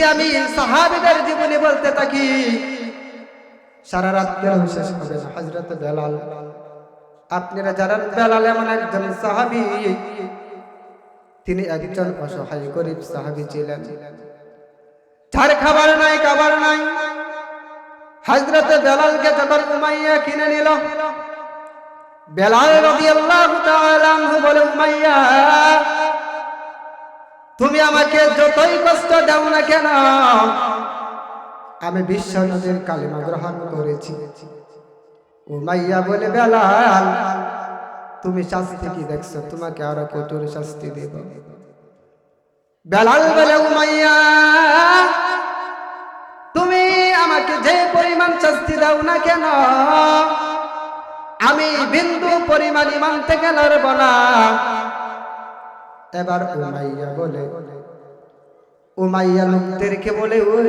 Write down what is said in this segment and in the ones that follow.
যদি আমি সাহাবিদের জীবনী বলতে থাকি, সারা রাত্রেও শেষ হবে না হজরত বেলাল। আপনারা জানেন, বেলাল এমন একজন সাহাবি। তিনি একজন অসহায় গরিব সাহাবি ছিলেন। যার খাবার নাই খাবার নাই। হজরত বেলালকে যখন উমাইয়া কিনে নিল, বেলাল তাআলা আনহু বলে, উমাইয়া তুমি আমাকে যতই কষ্ট দাও না কেন, আমি বিশ্ব নদীর কালিমা গ্রহণ করেছি। উমাইয়া বলে, বেলাল, তুমি শাস্তি কি দেখছ? তোমাকে আরও কঠোর শাস্তি দেব। বেলাল বলে, উমাইয়া, তুমি আমাকে যে পরিমাণ শাস্তি দাও না কেন, আমি বিন্দু পরিমাণ ইমান থেকে লড়ব না। এবার উমাইয়া বলে, উমাইয়া লোকদেরকে বলে, ওই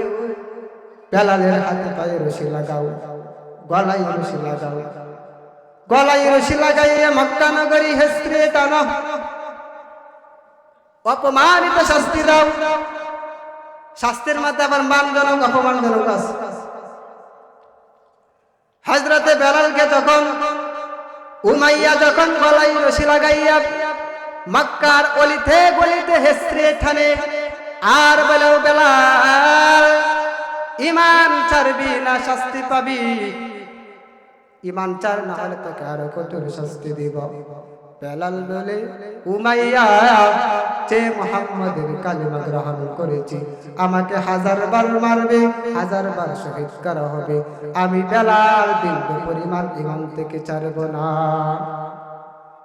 বেলালের হাতে পায়ে রশি লাগাও, গলায় রশি লাগাও, গলায় রশি লাগাইয়ে মক্কা নগরী হেস্ত্রে টানো। অপমানিত শাস্তি দাও। শাস্তির মধ্যে আবার মানজনক, অপমানজনক আছে হাজরাতে বেলালকে যখন উমাইয়া যখন গলায় রশি লাগাইয়া মক্কার অলিতে গলিতে হেস্ত্রে ঠানে। আর বলেও বেলাল, ইমান ছাড়বি না, শাস্তি পাবি। ইমান চার না হলে তোকে আরও কঠোর শাস্তি দিব। বেলাল বলে, উমাইয়া, যে মোহাম্মদের কালিমা গ্রহণ করেছি, আমাকে হাজার বার মারবে, হাজার বার শহীদ করা হবে। আমি বেলাল বিন্দু পরিমাণ ইমান থেকে ছাড়ব না।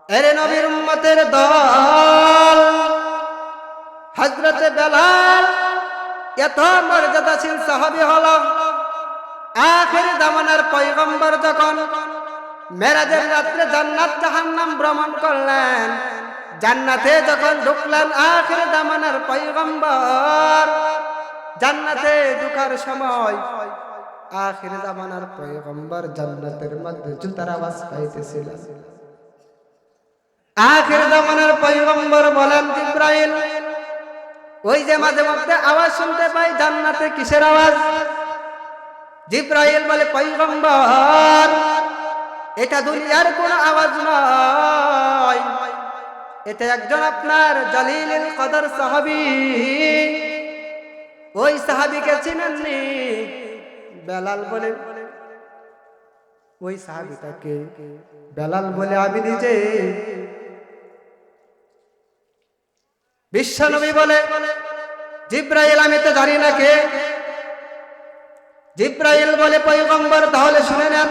এরে নবীর উম্মতের দল। হজরতে বেলাল এত মর্যাদাশীল সাহাবি হল। আখের জামানার পয়গম্বর যখন মেরাজের রাত্রে জান্নাত জাহান্নাম ভ্রমণ করলেন, জান্নাতে যখন ঢুকলেন আখের জামানার পয়গম্বর, জান্নাতে ঢুকার সময় আখের জামানার পয়গম্বর জান্নাতের মধ্যে জুতার আওয়াজ পাইতেছিলেন আখের জামানার পয়গম্বর বলেন জিব্রাইল। ওই যে মাঝে মধ্যে আওয়াজ শুনতে পাই, জান্নাতে কিসের আওয়াজ? জিব্রাইল বলে, পয়গম্বর, এটা দুনিয়ার কোন আওয়াজ নয়। এটা একজন আপনার জলিল কদর সাহাবি। ওই সাহাবিকে চিনেননি? বেলাল বলে, ওই সাহাবিটাকে বেলাল বলে, আমি নিজে বিশ্বনবী বলে, জিব্রাইল, আমি তো জানি না কে। জিব্রাইল বলে, পয়গম্বর, তাহলে শুনে নেন।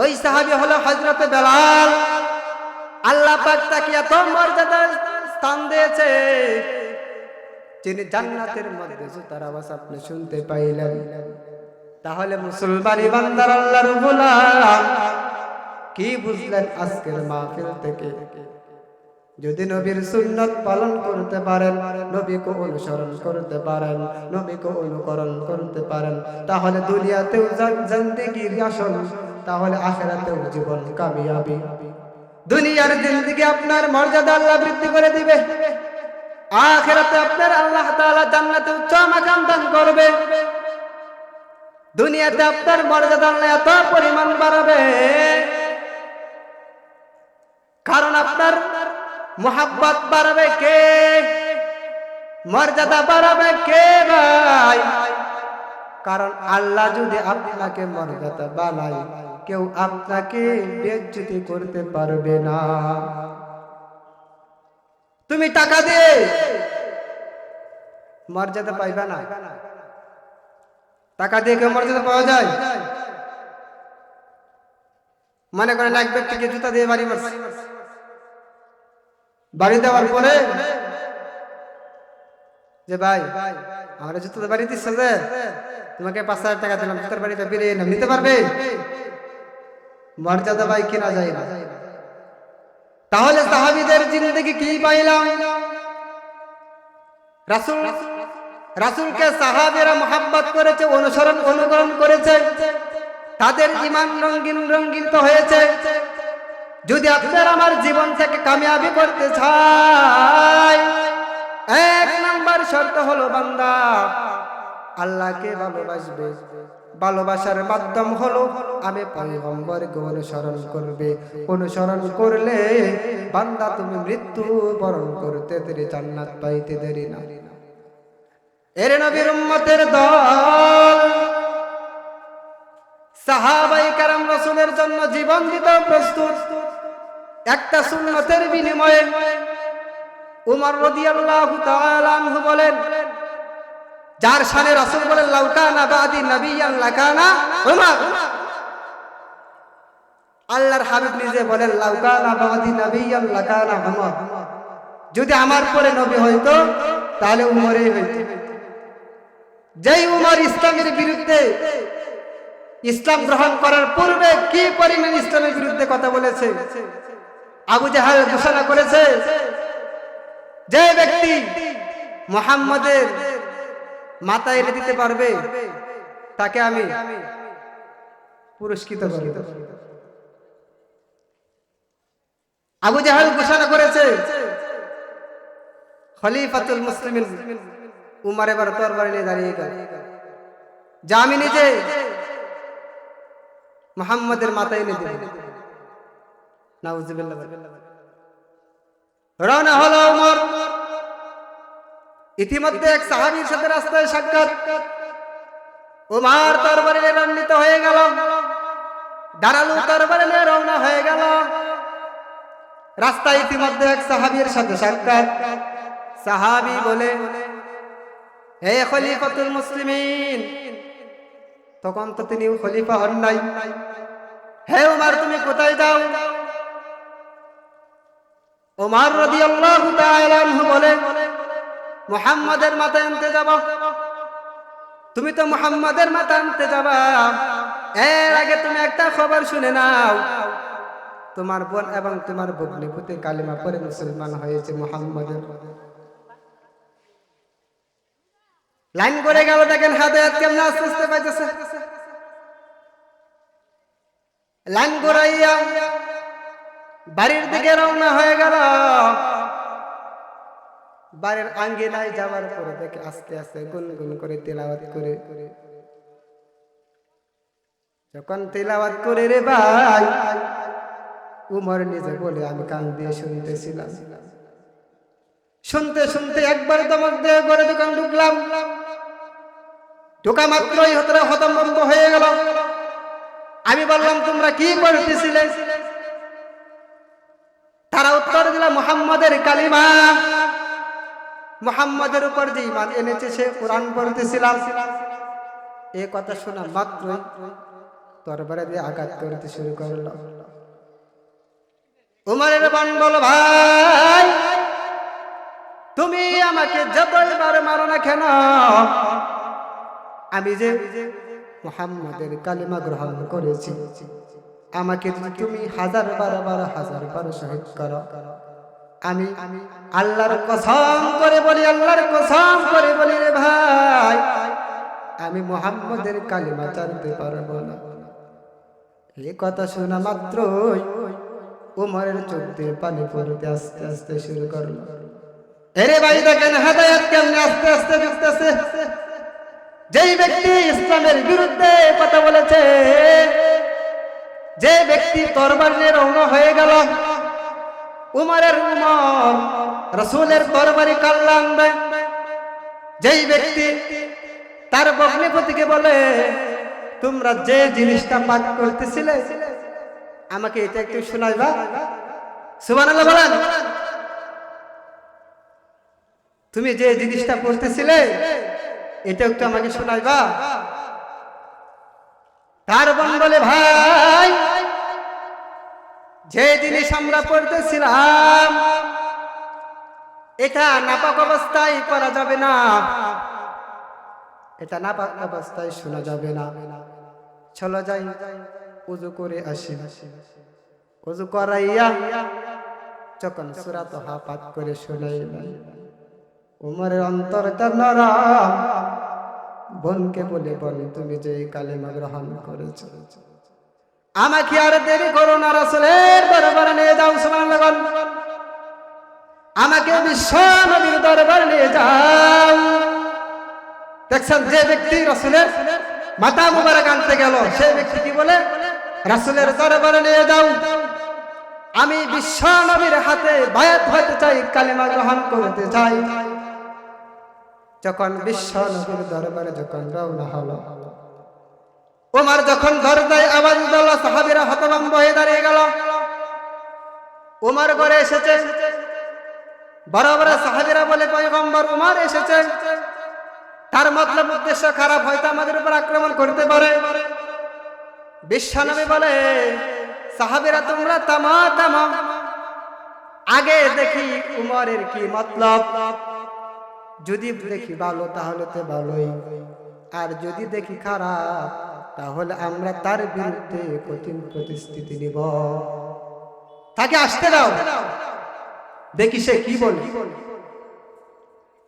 ওই সাহাবি হলো হজরত বেলাল। আল্লাহ পাক তাকে এত মর্যাদা স্থান দিয়েছে যিনি জান্নাতের মধ্যে জুতার আওয়াজ আপনি শুনতে পাইলেন। তাহলে মুসলমানি বান্দার আল্লাহর গোলাম। কি বুঝলেন আজকের মাহফিল থেকে? যদি নবীর সুন্নত পালন করতে পারেন, নবীকে অনুসরণ করতে পারেন, নবীকে অনুকরণ করতে পারেন, তাহলে দুনিয়াতেও জিন্দিগির আসল, তাহলে আখেরাতেও জীবন কামিয়াবি। দুনিয়ার জিন্দিগি আপনার মর্যাদা আল্লাহ বৃদ্ধি করে দিবে। আখেরাতে আপনার আল্লাহ তাআলা জান্নাতে উচ্চ মাকাম দান করবে। দুনিয়াতে আপনার মর্যাদা আল্লাহ এত পরিমাণ বাড়াবে। কারণ আপনার মোহাব্বত বাড়াবে কে? মর্যাদা বাড়াবে কে ভাই? কারণ আল্লাহ যদি আপনাকে মর্যাদা বানায় কেউ আপনাকে বেজ্জতি করতে পারবে না। তুমি টাকা দিয়ে মর্যাদা পাইবে না। টাকা দিয়ে কেউ মর্যাদা পাওয়া যায়? মনে করেন এক ব্যক্তিকে জুতা দিয়ে বাড়ি মারছে। বাড়ি দেওয়ার পরে যে ভাই, আমরা জুতো বাড়ি দিচ্ছে যে, তোমাকে পাঁচ হাজার টাকা দিলাম জুতার বাড়িতে বেরিয়ে নাম নিতে পারবে? মর্যাদা ভাই কেনা যায় না। তাহলে সাহাবিদের জিন্দগি কি পাইলাম? রাসুল, রাসুলকে সাহাবেরা মোহাম্মত করেছে, অনুসরণ, অনুকরণ করেছে। তাদের ইমান রঙ্গিন রঙ্গিত হয়েছে। যদি আপনার আমার জীবন থেকে কামিয়াবি করতে চাই, এক নাম্বার শর্ত হলো বান্দা, আল্লাহকে ভালোবাসবে। ভালোবাসার মাধ্যম হলো আমি পয়গম্বরকে অনুসরণ করবে। অনুসরণ করলে বান্দা তুমি মৃত্যু বরণ করতে দেরি, জান্নাত পাইতে দেরি না। এর নবীর উম্মতের দল, সাহাবাই কারাম রসুলের জন্য জীবন দিতে প্রস্তুত। একটা সুন্নতের বিনিময়ে উমর রাদিয়াল্লাহু তাআলা আনহু বলেন, যার শানে রাসূল বলেন লাউকানা বাদি নাবিয়ান লাকানা উমর। আল্লাহর হাবিব নিজে বলেন লাউকানা বাদি নাবিয়ান লাকানা উমর। যদি আমার পরে নবী হইতো, তাহলে উমরই হইতো। যেই উমর ইসলামের বিরুদ্ধে ইসলাম গ্রহণ করার পূর্বে কি পরিমাণ ইসলামের বিরুদ্ধে কথা বলেছে? আবু জাহাল ঘোষণা করেছে যে ব্যক্তি মোহাম্মদের মাথা এনে দিতে পারবে, তাকে আমি পুরস্কৃত আবু জাহাল ঘোষণা করেছে, খলিফাতুল মুসলিমিন উমার এবার তরবারি নিয়ে দাঁড়িয়ে গেল। যা আমি নিজে মোহাম্মদের মাথায় দেব। ইতিমধ্যে এক সাহাবীর সাথে রাস্তায় সাক্ষাৎ। উমার তরবারি নিয়ে রন্ডিত হয়ে গেল। দাঁড়ালু তরবারি রওনা হয়ে গেল। রাস্তায় ইতিমধ্যে এক সাহাবীর সাথে সাক্ষাৎ। সাহাবি বলে, হে খলিফাতুল মুসলিমিন, তখন তো তিনি খলিফা হন নাই। হে উমার তুমি কোথায় যাও? উমার তাআলা আনহু বলে, মুহাম্মাদের মাথা আনতে যাব। তুমি তো মুহাম্মাদের মাথা আনতে যাবা। এর আগে তুমি একটা খবর শুনে নাও। তোমার বোন এবং তোমার ভগ্নিপতি কালিমা পরে মুসলমান হয়েছে মুহাম্মাদের। লাইন করে গেল দেখেন হাদায়াত কেমন আস্তে আস্তে পাইতেছে। লাইন ঘুরাইয়া বাড়ির দিকে রওনা হয়ে গেল বাড়ির আঙ্গিনায় যাওয়ার পরে দেখে আস্তে আস্তে গুনগুন করে তেলাওয়াত করে। যখন তেলাওয়াত করে রে ভাই, উমর নিজে বলে, আমি কান দিয়ে শুনতেছিলাম। শুনতে শুনতে একবার দমক দিয়ে ঘরে দোকান ঢুকলাম। ঢোকা মাত্রই হতরা হতম্বম্ব হয়ে গেল। আমি বললাম, তোমরা কি পড়তেছিলে মোহাম্মদের কালিমা। মোহাম্মদের উপর যে ইমান এনেছে, সে কোরআন পড়তেছিলাম। এ কথা শোনা মাত্রই তরবারে দিয়ে আঘাত করতে শুরু করল। উমরের বান বল, ভাই, তুমি আমাকে যতবার মারো না কেন, আমি যে মোহাম্মদের কালিমা গ্রহণ করেছি, আমাকে তুমি হাজার বার বার, হাজার বার শহীদ করো। আমি আল্লাহর কসম করে বলি, আল্লাহর কসম করে বলি রে ভাই, আমি মোহাম্মদের কালিমা জানতে পারব না। এই কথা শোনা মাত্রই উমরের চোখ দিয়ে পানি পড়তে আস্তে আস্তে শুরু করল। এরে ভাই দেখেন, হেদায়াত কেমনে আস্তে আস্তে ঢুকতেছে যেই ব্যক্তি ইসলামের বিরুদ্ধে কথা বলেছে, যে ব্যক্তি তরবার নিয়ে রওনা হয়ে গেল উমরের উমর, রসুলের তরবারি কাল্লা আনবে যেই ব্যক্তি তার বগ্নিপতিকে বলে, তোমরা যে জিনিসটা পাক করতেছিলে, আমাকে এটা একটু শোনাইবা? সুবহানাল্লাহ বলেন, তুমি যে জিনিসটা পড়তেছিলে, এটা একটু আমাকে শোনাইবা? তার বোন বলে, ভাই যে জিনিস আমরা পড়তেছিলাম, এটা নাপাক অবস্থায় করা যাবে না। এটা নাপাক অবস্থায় শোনা যাবে না। চলো যাই, উজু করে আসি। উজু করাইয়া যখন সুরাত হাপাত করে শোনাই উমরের অন্তরটা নরম, বোনকে বলে বলে তুমি যে কালেমা গ্রহণ করেছ আমাকে আর দেরি করো না, রাসূলের দরবারে নিয়ে যাও, সুবহানাল্লাহ। আমাকে বিশ্ব নবীর দরবার নিয়ে যাও। দেখছেন, যে ব্যক্তি রসুলের মাথা মুবারক আনতে গেল সেই ব্যক্তি কি বলে? রাসুলের দরবারে নিয়ে যাও। আমি বিশ্ব নবীর হাতে বায়াত হতে চাই, কালিমা গ্রহণ করতে চাই। যখন বিশ্ব নবীর দরবারে যখন রওনা হলো ওমার যখন দরজায় আওয়াজ দিল, সাহাবীরা হতভম্ব হয়ে দাঁড়িয়ে গেল। ওমার ঘরে এসেছে। বড় বড় সাহাবীরা বলে, পয়গম্বর উমার এসেছে। তার মতলব, উদ্দেশ্য খারাপ, হয়তো আমাদের উপর আক্রমণ করতে পারে। বিশ্বনবী বলে, সাহাবীরা, তোমরা তামা তামা। আগে দেখি উমরের কি মতলব। যদি দেখি ভালো, তাহলে তো ভালোই। আর যদি দেখি খারাপ তাহলে আমরা তার বিরুদ্ধে কঠিন প্রতিস্থিতি নিব। তাকে আসতে দাও। দেখি সে কি বলে।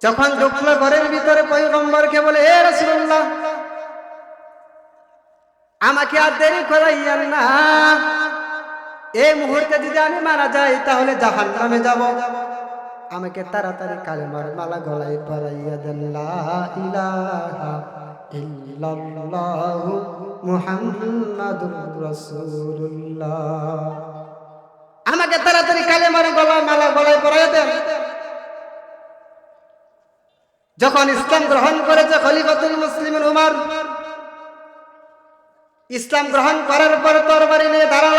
যখন ঢুকলো ঘরের ভিতরে পয়গম্বরকে বলে, এ রাসূলুল্লাহ, আমাকে আর দেরি করাইয়ান না। এই মুহূর্তে যদি আমি মারা যাই, তাহলে জাহান নামে যাব। আমাকে তাড়াতাড়ি কালেমার মালা গলায় পরাইয়া দেন, লা ইলাহা আমাকে তাড়াতাড়ি কালেমার গলায় মালা গলায় পরাইয়া দেন। যখন ইসলাম গ্রহণ করেছে খলিফাতুল মুসলিম উমার, ইসলাম গ্রহণ করার পর তরবারি নিয়ে দাঁড়াল।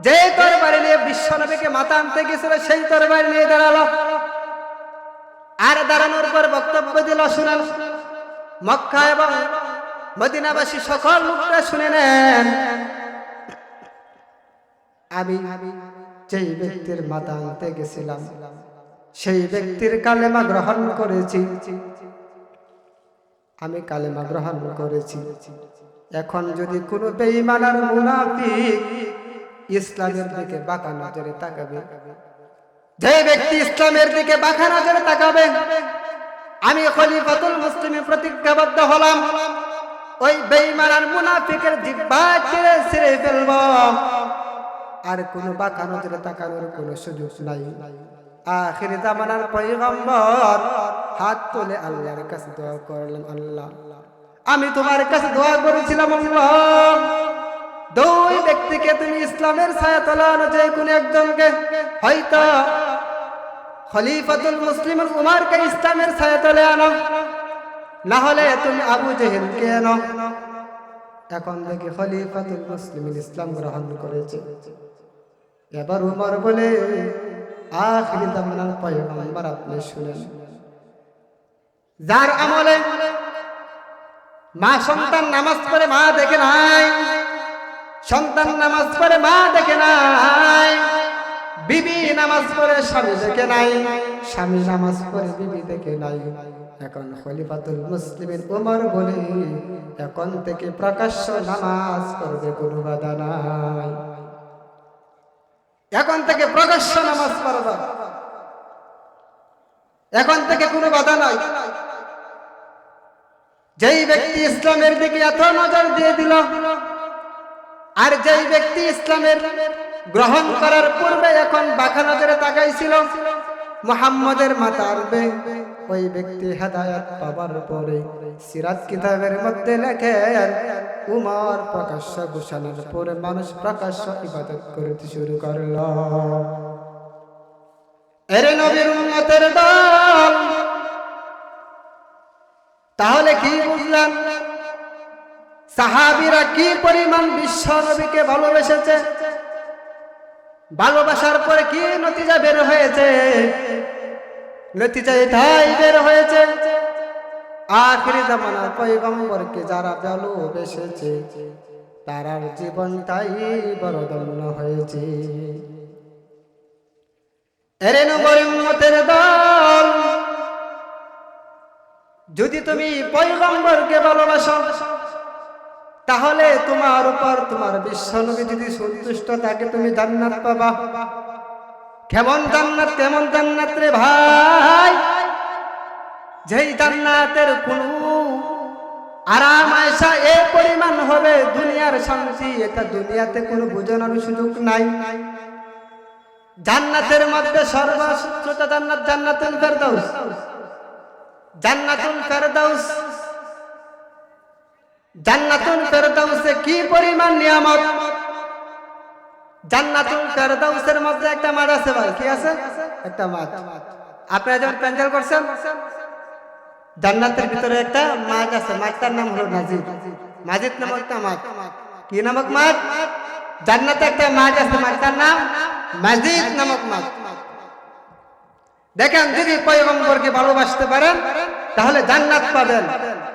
যে তরবারি নিয়ে বিশ্বনবীকে মাথা আনতে গেছিল, সেই তরবারি নিয়ে দাঁড়াল। আর দাঁড়ানোর পর বক্তব্য দিল শুনাল মক্কা এবং মদিনাবাসী সকল লোকরা শুনে নেন। আমি যেই ব্যক্তির মাথা আনতে গেছিলাম, সেই ব্যক্তির কালেমা গ্রহণ করেছি। আমি কালেমা গ্রহণ করেছি। এখন যদি কোনো বেঈমানার মুনাফিক ইসলামের দিকে বাঁকা নজরে তাকাবে, যে ব্যক্তি ইসলামের দিকে বাঁকা নজরে তাকাবে আমি খলিফাতুল মুসলিমে প্রতিজ্ঞাবদ্ধ হলাম। ওই বেঈমানার মুনাফিকের জিব্বা ছেড়ে ছেড়ে ফেলব। আর কোনো বাঁকা নজরে তাকানোর কোনো সুযোগ নাই। আখির জামানার পয়গম্বর হাত তুলে আল্লাহর কাছে দোয়া করলেন, আল্লাহ, আমি তোমার কাছে দোয়া করেছিলাম, আল্লাহ। দুই ব্যক্তিকে তুমি ইসলামের ছায়া তোলা যে কোনো একজনকে, হয়তো খলিফাতুল মুসলিম উমারকে ইসলামের ছায়া তোলে আনো। না হলে তুমি আবু জেহেলকে আনো। এখন দেখি খলিফাতুল মুসলিম ইসলাম গ্রহণ করেছে। এবার উমর বলে, আখিরি জামানার পয়গম্বর আপনি শুনেন। যার আমলে মা সন্তান নামাজ পড়ে মা দেখে নাই, সন্তান নামাজ পড়ে মা দেখে নাই। বিবি নামাজ পড়ে, স্বামী দেখে নাই। স্বামী নামাজ পড়ে, বিবি দেখে নাই। এখন খলিফাতুল মুসলিমের ওমর বলে, এখন থেকে প্রকাশ্য নামাজ পড়বে, কোনো বাধা নাই। এখন থেকে প্রকাশ্য নামাজ পড়বা। এখন থেকে কোনো বাধা নাই। যেই ব্যক্তি ইসলামের দিকে এত নজর দিয়ে দিল, আর যেই ব্যক্তি ইসলামের গ্রহণ করার পূর্বে এখন বাঁকা নজরে তাকাইছিল মোহাম্মদের মাথা আনবে ওই ব্যক্তি হেদায়াত পাবার পরে সিরাত কিতাবের মধ্যে লেখেন উমর প্রকাশ্য ঘোষণার পরে মানুষ প্রকাশ্য ইবাদত করতে শুরু করল। এরে নবীর উম্মতের দল। তাহলে কি বুঝলেন? সাহাবিরা কি পরিমাণ বিশ্ব নবীকে ভালোবেসেছে? ভালোবাসার পরে কি নতিজা বের হয়েছে? নতিজা এটাই বের হয়েছে। আখরি জামানার পয়গম্বরকে যারা ভালোবেসেছে, তারার জীবনটাই বরদন্য হয়েছে। এরে নবরমতের দল, যদি তুমি পয়গম্বরকে ভালোবাসো তাহলে তোমার উপর তোমার বিশ্বনবী যদি সন্তুষ্ট থাকে, তুমি জান্নাত পাবা। কেমন জান্নাত কেমন জান্নাত রে ভাই? যেই জান্নাতের কোন আরাম, আয়সা এ পরিমাণ হবে, দুনিয়ার শান্তি, এটা দুনিয়াতে কোনো বোঝানোর সুযোগ নাই। জান্নাতের মধ্যে সর্বোচ্চ জান্নাত জান্নাতুল ফেরদাউস। জান্নাতুল ফেরদাউস জান্নাতুল ফেরদাউসে কি পরিমাণ নিয়ামত? জান্নাতুল ফেরদাউসের মধ্যে একটা মাঠ আছে ভাই, কি আছে? একটা মাঠ। আপনারা যখন প্যান্ডেল করছেন, জান্নাতের ভিতরে একটা মাঠ আছে, মাঠটার নাম হলো নাজিদ মাজিদ নামক একটা মাঠ। কি নামক মাঠ? জান্নাতে একটা মাঠ আছে, মাঠটার নাম মাজিদ নামক মাঠ। দেখেন, যদি পয়গম্বরকে ভালোবাসতে পারেন, তাহলে জান্নাত পাবেন।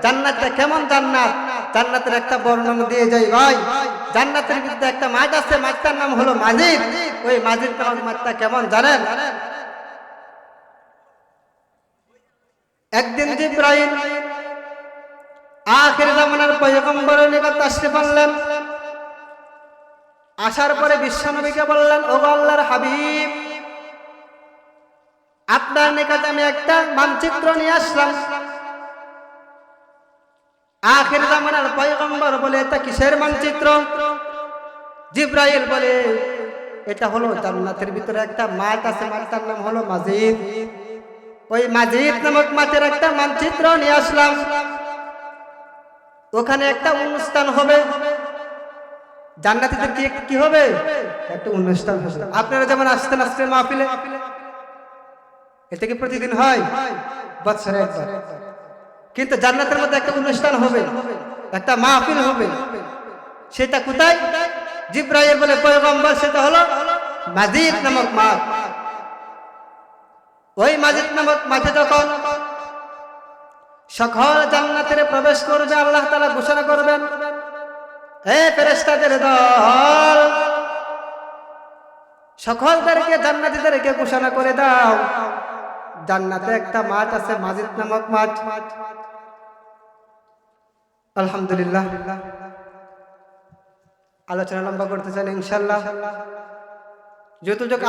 জান্নাতটা কেমন জান্নাত? জান্নাতের একটা বর্ণনা দিয়ে যাই, ভাই। জান্নাতের ভিতরে একটা মাঠ আছে, মাঠটার নাম হলো মাজিদ। ওই মাজিদ নামক মাঠটা কেমন জানেন? একদিন জিব্রাইল আখের জামানার পয়গম্বরের নিকট আসতে পারলেন। আসার পরে বিশ্বনবীকে বললেন ও আল্লাহর হাবিব আপনার নিকট আমি একটা মানচিত্র নিয়ে আসলাম। আখের জামানার পয়গম্বর বলে, এটা কিসের মানচিত্র? জিব্রাইল বলে, এটা হলো জান্নাতের ভিতরে একটা মাঠ আছে, মাঠটার নাম হলো মাজিদ। ওই মাজিদ নামক মাঠের একটা মানচিত্র নিয়ে আসলাম। ওখানে একটা অনুষ্ঠান হবে। জান্নাতীদের কি হবে? একটা অনুষ্ঠান আপনারা যেমন আসতেন আসতেন মাহফিলে এটা কি প্রতিদিন হয়? বছরে একবার। কিন্তু জান্নাতের মধ্যে একটা অনুষ্ঠান হবে, একটা মাহফিল হবে। সেটা কোথায়? জিব্রাইল বলে পয়গম্বর, সেটা হলো মাজিদ নামক মাঠ। ওই মাজিদ নামক মাঠে যখন সকল জান্নাতের প্রবেশ করবে, আল্লাহ তালা ঘোষণা করবেন, হে ফেরেস্তাদের দল, সকলদেরকে জান্নাতীদেরকে ঘোষণা করে দাও। জান্নাতে একটা মাঠ আছে, মাজিদ নামক মাঠ। আলহামদুলিল্লাহ। আলোচনা লম্বা করতে চান ইনশাল্লাহ যতটুক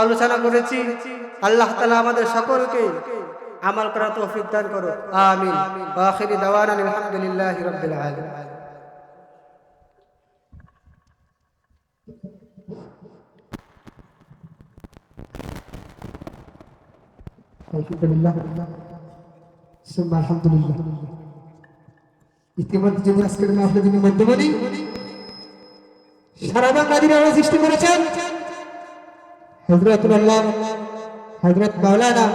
আলোচনা করেছি, আল্লাহ তালা আমাদের সকলকে আমল করা তৌফিক দান করো দাওয়ানা আলহামদুলিল্লাহ আলামিন। আলহামদুলিল্লাহ। সুম্মা আলহামদুলিল্লাহ। ইতিমধ্যে যিনি আজকের মাহফিলে যিনি মধ্যমণি, সারা বাংলাদেশে আলো সৃষ্টি করেছেন হজরতুল্লাহ হজরত মাওলানা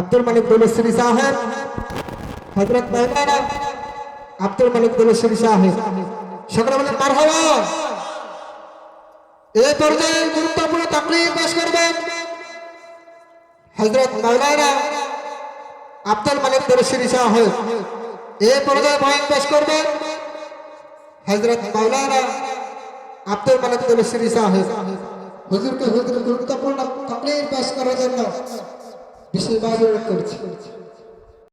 আব্দুল মালিক দৌলশ্বরী সাহেব হজরত মাওলানা আব্দুল মালিক দৌলশ্বরী সাহেব। সকলে বলেন, মারহাবা। এই পর্যায়ে গুরুত্বপূর্ণ তাকলিফ পেশ করবেন। হজরত মৌলানা আব্দুল মালিক দরশিরি সাহেব এ পর্যায়ে বয়ান পেশ করবেন হজরত মৌলানা আব্দুল মালিক দরশিরি সাহেব হুজুরকে হুজুর গুরুত্বপূর্ণ কমপ্লেন পেশ করার জন্য বিশেষভাবে অনুরোধ করছি।